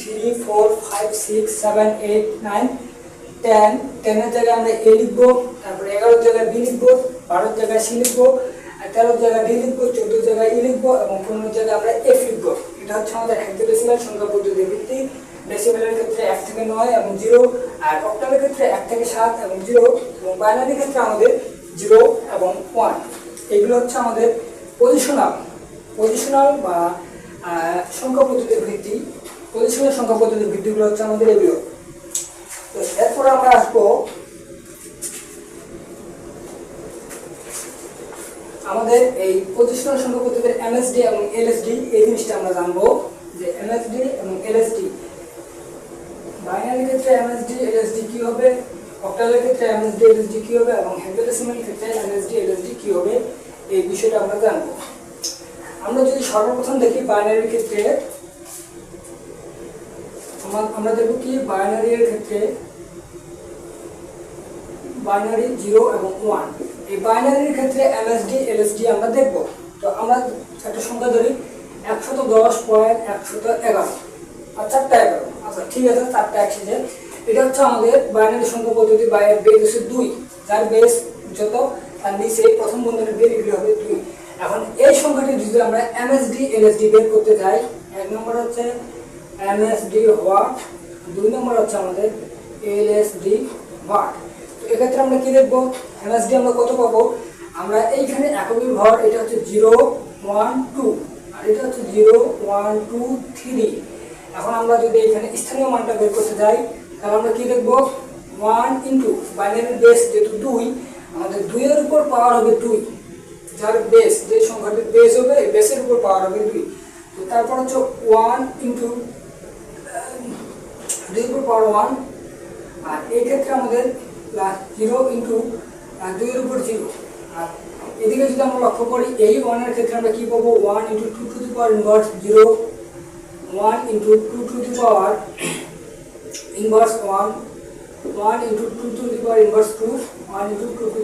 Three four five six seven eight nine ten টেনের জায়গায় আমরা এ লিখব, তারপরে এগারোর জায়গায় বি লিখব, বারোর জায়গায় সি লিখব তেরোর জায়গায় ডি লিখব, চোদ্দোর জায়গায় ই লিখব এবং পনেরোর জায়গায় আমরা এফ লিখব। এটা হচ্ছে আমাদের হেক্টোডেসিমাল সংখ্যা পদ্ধতির ভিত্তি ডেসিমেলের ক্ষেত্রে এক থেকে নয় এবং জিরো আর অক্টালের ক্ষেত্রে এক থেকে সাত এবং জিরো এবং বাইনারি ক্ষেত্রে আমাদের জিরো এবং ওয়ান এগুলো হচ্ছে আমাদের পজিশনাল পজিশনাল বা সংখ্যা পদ্ধতির ভিত্তি পজিশনাল সংখ্যা পদ্ধতির ভিত্তিগুলো হচ্ছে আমাদের এগুলো। তো এরপরে আমরা আসব আমাদের এই পজিশনাল সংখ্যা পদ্ধতির এমএসডি এবং এলএসডি এই জিনিসটা আমরা জানব যে এমএসডি এবং এলএসডি বাইনারি ক্ষেত্রে এমএসডি এলএসডি কি হবে? অক্টালের ক্ষেত্রে এমএসডি এলএসডি কি হবে? এবং হেক্সাডেসিমাল ক্ষেত্রে এমএসডি এলএসডি কি হবে? এই বিষয়টা আমরা জানব। আমরা যদি সর্বপ্রথম দেখি বাইনারির ক্ষেত্রে আমরা দেখব কি বাইনারি এর ক্ষেত্রে বাইনারি জিরো এবং ওয়ান এই বাইনারির ক্ষেত্রে এমএসডি এলএসডি আমরা দেখব। তো আমরা একটা সংখ্যা ধরি, একশত দশ পয়েন্ট একশত এগারো। চারটা এগারো। আচ্ছা ঠিক আছে, চারটা একসাথে। এটা হচ্ছে আমাদের বাইনারি সংখ্যা পদ্ধতি বা এর বেস হচ্ছে দুই। যার বেস যত, তার নিচে প্রথম বন্ধনের বের এগুলি হবে দুই। এখন এই সংখ্যাটি যদি আমরা এমএসডি এলএসডি বের করতে যাই, এক নম্বর হচ্ছে এমএসডি হোয়াট দুই নম্বর হচ্ছে আমাদের এলএসডি হোয়াট তো এক্ষেত্রে আমরা কি দেখব? এমএসডি আমরা কত পাবো? আমরা এইখানে এককের ভর, এটা হচ্ছে জিরো, ওয়ান, টু। আর এটা হচ্ছে জিরো, ওয়ান, টু, থ্রি। এখন আমরা যদি এখানে স্থানীয় মানটা বের করতে যাই, তাহলে আমরা কি দেখব? ওয়ান ইন্টু বাইনারি বেস যেহেতু দুই, আমাদের দুইয়ের উপর পাওয়ার হবে দুই। যার বেস, যে সংখ্যাটির বেস হবে বেসের উপর পাওয়ার হবে দুই। তো তারপর হচ্ছে ওয়ান ইন্টু দুই উপর পাওয়ার ওয়ান আর এই ক্ষেত্রে আমাদের প্লাস জিরো ইন্টু দুইয়ের উপর জিরো আর এদিকে যদি আমরা লক্ষ্য করি, এই ওয়ানের ক্ষেত্রে আমরা কি পাবো? One into two two the power inverse zero one into two two the power inverse one one into two two the power inverse two one into two two